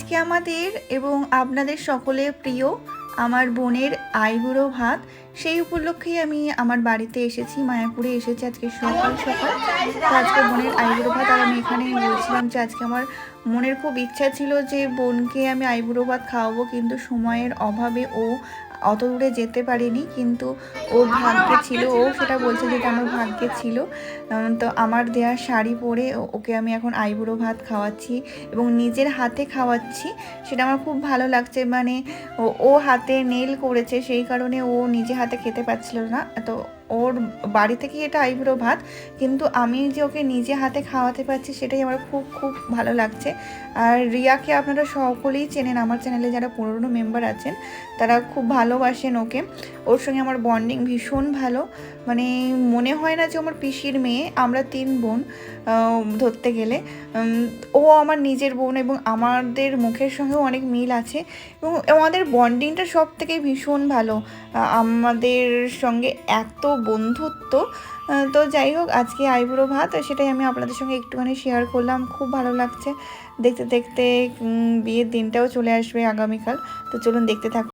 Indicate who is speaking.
Speaker 1: আজকে আমাদের এবং আপনাদের সকলের প্রিয় আমার বোনের আইবুড়ো ভাত, সেই উপলক্ষেই আমি আমার বাড়িতে এসেছি, মায়াপুরে এসেছি আজকে সকাল সকাল। তো আজকে বোনের আইবুড়ো ভাত, আর আমি এখানে বলছিলাম যে আজকে আমার মনের খুব ইচ্ছা ছিল যে বোনকে আমি আইবুড়ো ভাত খাওয়াবো, কিন্তু সময়ের অভাবে ও অত দূরে যেতে পারিনি, কিন্তু ও ভাগ্যে ছিল, ও সেটা বলছে যেটা আমার ভাগ্যে ছিল। তো আমার দেয়া শাড়ি পরে ওকে আমি এখন আইবুড়ো ভাত খাওয়াচ্ছি এবং নিজের হাতে খাওয়াচ্ছি, সেটা আমার খুব ভালো লাগছে। মানে ও হাতে নেল করেছে, সেই কারণে ও নিজে হাতে খেতে পারছিল না। তো ওর বাড়ি থেকেই এটা আইবুড়ো ভাত, কিন্তু আমি যে ওকে নিজে হাতে খাওয়াতে পারছি সেটাই আমার খুব খুব ভালো লাগছে। আর রিয়াকে আপনারা সকলেই চেনেন, আমার চ্যানেলে যারা পুরনো মেম্বার আছেন, তারা খুব ভালোবাসেন ওকে। ওর সঙ্গে আমার বন্ডিং ভীষণ ভালো। মানে মনে হয় না যে আমার পিসির মেয়ে, আমরা তিন বোন ধরতে গেলে। ও আমার নিজের বোন এবং আমাদের মুখের সঙ্গেও অনেক মিল আছে। এবং আমাদের বন্ডিংটা সব থেকে ভীষণ ভালো। আমাদের সঙ্গে এত বন্ধুত্ব। তো যাই হোক, আজকে আইবুড়ো ভাত সেটাই আমি আপনাদের সঙ্গে একটুখানি শেয়ার করলাম। খুব ভালো লাগছে। দেখতে দেখতে বিয়ের দিনটাও চলে আসবে আগামীকাল। তো চলুন দেখতে থাকুন।